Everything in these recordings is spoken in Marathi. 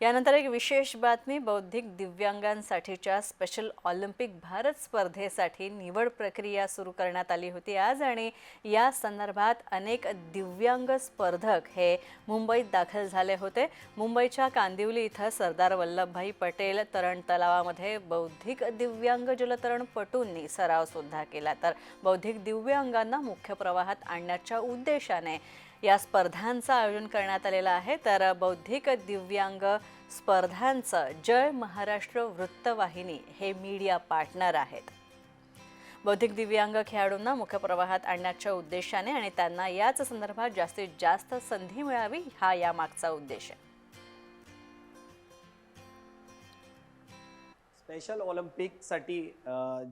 यानंतर एक विशेष बातमी बौद्धिक दिव्यांगांसाठीच्या स्पेशल ऑलिम्पिक भारत स्पर्धेसाठी निवड प्रक्रिया सुरू करण्यात आली होती आज आणि या संदर्भात अनेक दिव्यांग स्पर्धक हे मुंबईत दाखल झाले होते. मुंबईच्या कांदिवली इथं सरदार वल्लभभाई पटेल तरण तलावामध्ये बौद्धिक दिव्यांग जलतरणपटूंनी सरावसुद्धा केला. तर बौद्धिक दिव्यांगांना मुख्य प्रवाहात आणण्याच्या उद्देशाने या स्पर्धांचं आयोजन करण्यात आलेलं आहे. तर बौद्धिक दिव्यांग स्पर्धांचं जय महाराष्ट्र वृत्तवाहिनी हे मीडिया पार्टनर आहेत. बौद्धिक दिव्यांग खेळाडूंना मुख्य प्रवाहात आणण्याच्या उद्देशाने आणि त्यांना याच संदर्भात जास्तीत जास्त संधी मिळावी हा यामागचा उद्देश आहे. स्पेशल ऑलिम्पिकसाठी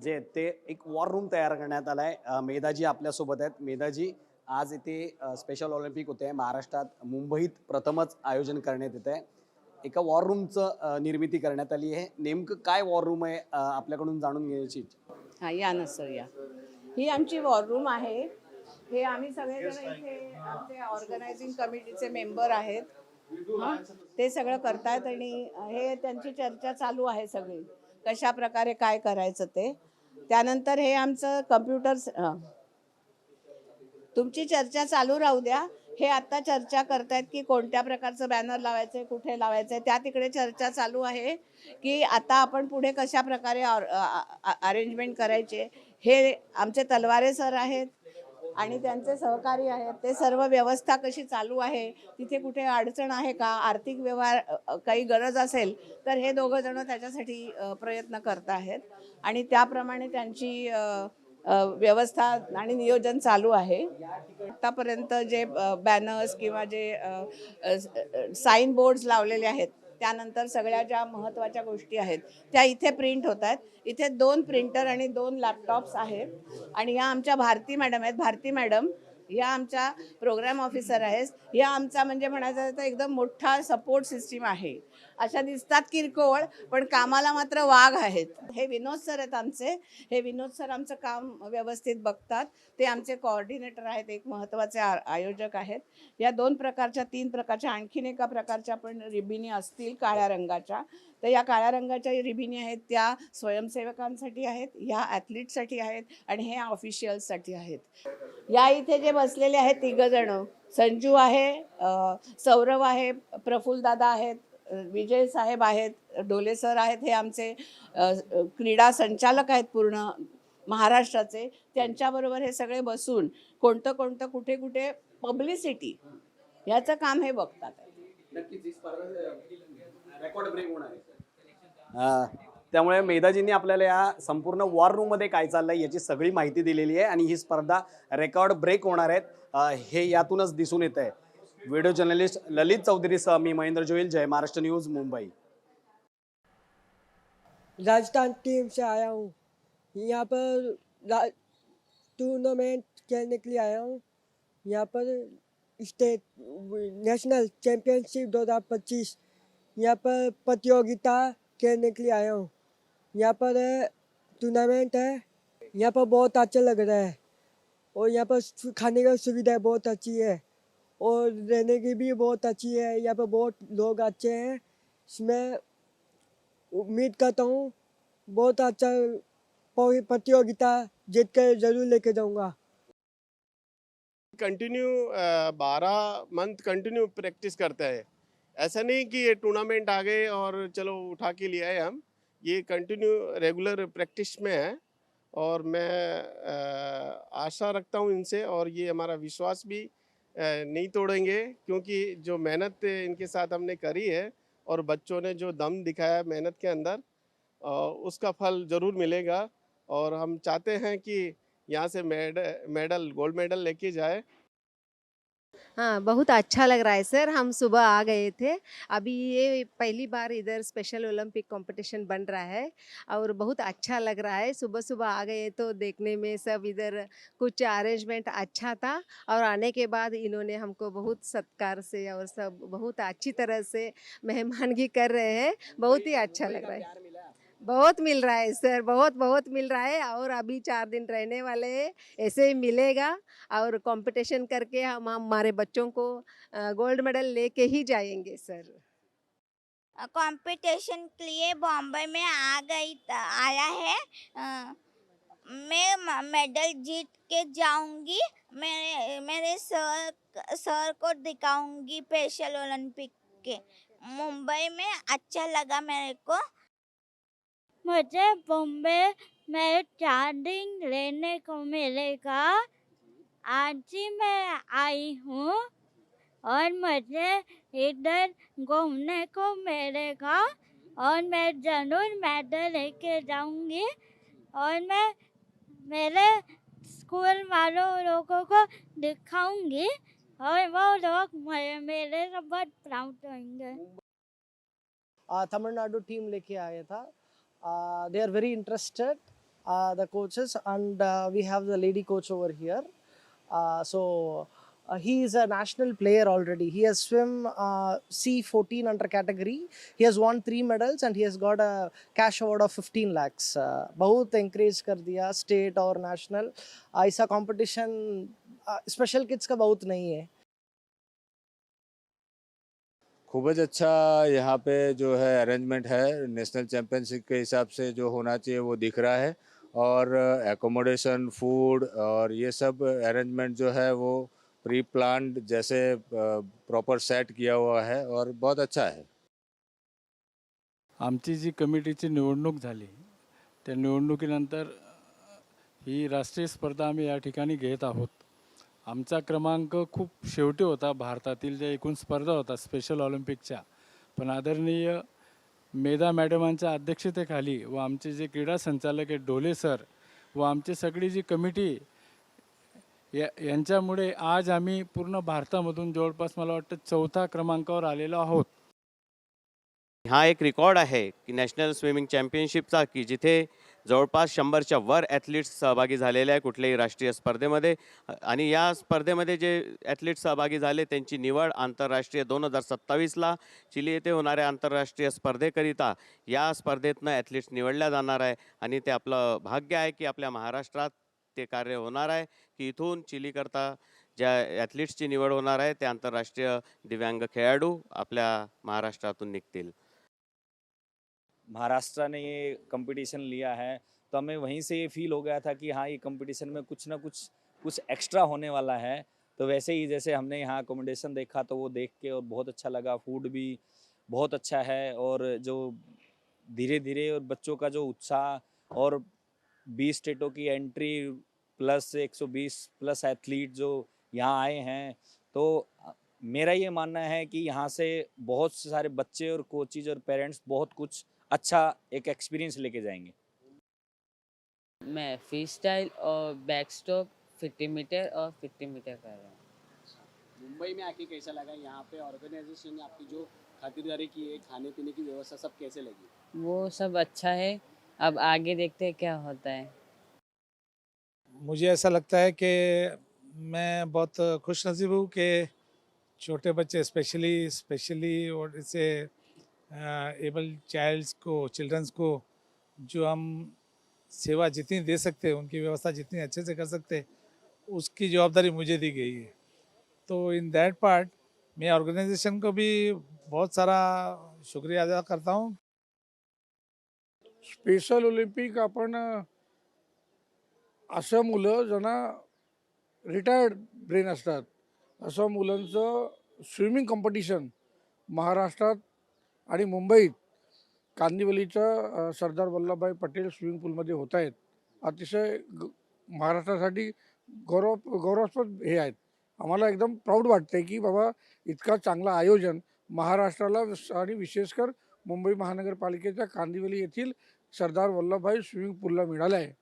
जे ते एक वॉर रूम तयार करण्यात आला आहे मेधाजी आपल्यासोबत आहेत. मेधाजी आज इथे स्पेशल ऑलिम्पिक होते. महाराष्ट्रात मुंबईत प्रथमच आयोजन करण्यात येत आहे एका वॉर रूमचं निर्मिती करण्यात आली आहे. नेमकं काय वॉर रूम आहे आपल्याकडून जाणून घेण्याची इच्छा? हा या ना सर या. ही आमची वॉर रूम आहे. हे आम्ही सगळेजण इथे आमचे ऑर्गनायझिंग कमिटीचे मेंबर आहेत. ते सगळं करतायत आणि हे त्यांची चर्चा चालू आहे सगळी. कशा प्रकारे काय करायचं ते. त्यानंतर हे आमचं कम्प्युटर तुमची चर्चा चालू राहू द्या. हे आता चर्चा करतायत की कोणत्या प्रकारचं बॅनर लावायचंय कुठे लावायचंय त्या तिकडे चर्चा चालू आहे की आता आपण पुढे कशा प्रकारे अरेंजमेंट करायचे. हे आमचे तलवारे सर आहेत आणि त्यांचे सहकारी आहेत. ते सर्व व्यवस्था कशी चालू आहे तिथे कुठे अडचण आहे का आर्थिक व्यवहार काही गरज असेल तर हे दोघं जण त्याच्यासाठी प्रयत्न करत आहेत आणि त्याप्रमाणे त्यांची व्यवस्था आणि नियोजन चालू आहे. आतापर्यंत जे बॅनर्स किंवा जे साईन बोर्ड्स लावलेले आहेत त्यानंतर सगळ्या ज्या महत्त्वाच्या गोष्टी आहेत त्या इथे प्रिंट होत आहेत. इथे दोन प्रिंटर आणि दोन लॅपटॉप्स आहेत. आणि या आमच्या भारती मॅडम आहेत. भारती मॅडम या आमच्या प्रोग्राम ऑफिसर आहेत. या आमचा म्हणजे म्हणायचं तर एकदम मोठा सपोर्ट सिस्टीम आहे. अशा दिसतात किरकोळ पण कामाला मात्र वाघ आहेत. हे विनोद सर आहेत आमचे. हे विनोद सर आमचं काम व्यवस्थित बघतात. ते आमचे कोऑर्डिनेटर आहेत एक महत्त्वाचे आ- आयोजक आहेत. या दोन प्रकारच्या तीन प्रकारच्या आणखीन एका प्रकारच्या पण रिबिनी असतील काळ्या रंगाच्या. तर या काळ्या रंगाच्या रिबिनी आहेत त्या स्वयंसेवकांसाठी आहेत ह्या ॲथलीटसाठी आहेत आणि हे ऑफिशियल्ससाठी आहेत. या इथे जे बसलेले आहेत तिघ जण संजू आहे सौरव आहे प्रफुल्लदादा आहेत विजय साहेब आहेत डोले सर आहेत हे आमचे क्रीडा संचालक आहेत पूर्ण महाराष्ट्राचे त्यांच्याबरोबर हे सगळे बसून कोणतं कोणतं कुठे कुठे पब्लिसिटी याचं काम हे बघतात. रेकॉर्ड ब्रेक होणार आहे. त्यामुळे मेधाजींनी आपल्याला या संपूर्ण वॉर रूममध्ये काय चाललंय याची सगळी माहिती दिलेली आहे आणि ही स्पर्धा रेकॉर्ड ब्रेक होणार आहेत. हे यातूनच दिसून येत आहे व्हिडिओ जर्नलिस्ट ललित चौधरीसह मी महेंद्र जोईल जय महाराष्ट्र न्यूज़ मुंबई राजस्थान टीम से आया हूँ। यहाँ पर टूर्नामेंट खेलने के लिए आया हूँ। यहाँ पर स्टेट नेशनल चैम्पियनशिप 2025 यहाँ पर प्रतियोगिता खेलने के लिए आया हूँ। यहाँ पर टूर्नामेंट है। यहाँ पर बहुत अच्छा लग रहा है। और यहाँ पर खाने का सुविधा बहुत अच्छी है। और रहने की भी बहुत अच्छी है, यहाँ पर बहुत लोग अच्छे हैं। इसमें उम्मीद करता हूँ बहुत अच्छा प्रतियोगिता जीत कर ज़रूर लेके जाऊँगा। कंटिन्यू बारह मंथ कंटिन्यू प्रैक्टिस करते हैं। ऐसा नहीं कि ये टूर्नामेंट आ गए और चलो उठा के लिए आए हम। ये कंटिन्यू रेगुलर प्रैक्टिस में है और मैं आशा रखता हूँ इनसे और ये हमारा विश्वास भी नहीं तोड़ेंगे, क्योंकि जो मेहनत इनके साथ हमने करी है और बच्चों ने जो दम दिखाया मेहनत के अंदर उसका फल ज़रूर मिलेगा। और हम चाहते हैं कि यहाँ से मेड, मेडल, गोल्ड मेडल लेके जाए हाँ बहुत अच्छा लग रहा है सर, हम सुबह आ गए थे। अभी ये पहली बार इधर स्पेशल ओलंपिक कंपटीशन बन रहा है और बहुत अच्छा लग रहा है। सुबह सुबह आ गए तो देखने में सब इधर कुछ अरेंजमेंट अच्छा था और आने के बाद इन्होंने हमको बहुत सत्कार से और सब बहुत अच्छी तरह से मेहमानगी कर रहे हैं। बहुत ही अच्छा लग रहा है। बहुत मिल रहा है सर। बहुत बहुत मिल रहा है और अभी चार दिन रहने वाले हैं ऐसे ही मिलेगा और कंपटीशन करके हम हमारे बच्चों को गोल्ड मेडल लेके ही जाएँगे सर। कंपटीशन के लिए बॉम्बे में आ गई आया है। अ, मैं मेडल जीत के जाऊँगी। मेरे मेरे सर सर को दिखाऊँगी स्पेशल ओलंपिक के। मुंबई में अच्छा लगा मेरे को। मुझे बॉम्बे में चार्जिंग लेने को मिलेगा। आज ही मैं आई हूँ और मुझे इधर घूमने को मिलेगा और मैं ज़रूर मेडल लेके जाऊँगी और मैं मेरे स्कूल वालों लोगों को दिखाऊँगी और वो लोग मेरे से बहुत प्राउड होंगे। तमिलनाडु टीम लेके आया था। they are very interested the coaches and we have the lady coach over here so he is a national player already he has swim uh, c14 under category he has won three medals and he has got a cash award of 15 lakhs uh, बहुत encourage कर दिया state और national ऐसा competition स्पेशल किड्स का बहुत नहीं है खूब अच्छा यहाँ पे जो है अरेंजमेंट है नेशनल चैम्पियनशिप के हिसाब से जो होना चाहिए वो दिख रहा है और एकोमोडेशन फ़ूड और ये सब अरेंजमेंट जो है वो प्री प्लान जैसे प्रॉपर सेट किया हुआ है और बहुत अच्छा है। आमची जी कमिटीची निवडणूक झाली. त्या निवडणुकीनंतर ही राष्ट्रीय स्पर्धा आम्ही या ठिकाणी घेत आहोत. आमचा क्रमांक खूप शेवटी होता. भारतातील ज्या एकूण स्पर्धा होता स्पेशल ऑलिम्पिकच्या. पण आदरणीय मेधा मॅडमांच्या अध्यक्षतेखाली व आमचे जे क्रीडा संचालक आहेत डोले सर व आमची सगळी जी कमिटी या यांच्यामुळे आज आम्ही पूर्ण भारतामधून जवळपास मला वाटतं चौथा क्रमांकावर आलेलो आहोत. हा एक रेकॉर्ड आहे की नॅशनल स्विमिंग चॅम्पियनशिपचा की जिथे जवळपास शंभरच्या वर ॲथलीट्स सहभागी झालेले आहे कुठल्याही राष्ट्रीय स्पर्धेमध्ये. आणि या स्पर्धेमध्ये जे ॲथलीट्स सहभागी झाले त्यांची निवड आंतरराष्ट्रीय दोन हजार सत्तावीसला चिली येथे होणाऱ्या आंतरराष्ट्रीय स्पर्धेकरिता या स्पर्धेतनं ॲथलीट्स निवडल्या जाणार आहे. आणि ते आपलं भाग्य आहे की आपल्या महाराष्ट्रात ते कार्य होणार आहे की इथून चिलीकरता ज्या ॲथलीट्सची निवड होणार आहे ते आंतरराष्ट्रीय दिव्यांग खेळाडू आपल्या महाराष्ट्रातून निघतील. महाराष्ट्र ने ये कंपटीशन लिया है तो हमें वहीं से ये फील हो गया था कि हाँ ये कंपटीशन में कुछ ना कुछ कुछ एक्स्ट्रा होने वाला है। तो वैसे ही जैसे हमने यहाँ अकोमोडेशन देखा तो वो देख के और बहुत अच्छा लगा। फ़ूड भी बहुत अच्छा है और जो धीरे धीरे और बच्चों का जो उत्साह और 20 स्टेटों की एंट्री प्लस 120 प्लस एथलीट जो यहाँ आए हैं तो मेरा ये मानना है कि यहाँ से बहुत सारे बच्चे और कोचिज और पेरेंट्स बहुत कुछ अच्छा एक एक्सपीरियंस लेके जाएँगे? मैं फ्री स्टाइल और बैक स्ट्रोक 50 मीटर और 50 मीटर कर रहा हूँ। मुंबई में आके कैसा लगा? यहाँ पे ऑर्गेनाइजेशन ने आपकी जो खातिरदारी की है खाने पीने की व्यवस्था सब कैसे लगी? वो सब अच्छा है। अब आगे देखते हैं क्या होता है। मुझे ऐसा लगता है कि मैं बहुत खुश नसीब हूँ कि छोटे बच्चे स्पेशली स्पेशली और इसे एबल चाइल्ड्स को चिल्ड्रंस को जो हम सेवा जितनी दे सकते हैं उनकी व्यवस्था जितनी अच्छे से कर सकते हैं उसकी जवाबदारी मुझे दी गई है। तो इन दैट पार्ट मैं ऑर्गेनाइजेशन को भी बहुत सारा शुक्रिया अदा करता हूँ। स्पेशल ओलिम्पिक आपण असं मुलं ज्यांना रिटायर्ड ब्रेन असतात असं मुलांचं स्विमिंग कॉम्पिटिशन महाराष्ट्रात आणि मुंबईत कांदिवलीचं सरदार वल्लभभाई पटेल स्विमिंग पूलमध्ये होत आहेत अतिशय ग महाराष्ट्रासाठी गौरव गौरवास्पद हे आहेत. आम्हाला एकदम प्राऊड वाटतं की बाबा इतका चांगला आयोजन महाराष्ट्राला आणि विशेषकर मुंबई महानगरपालिकेच्या कांदिवली येथील सरदार वल्लभभाई स्विमिंग पूलला मिळालं आहे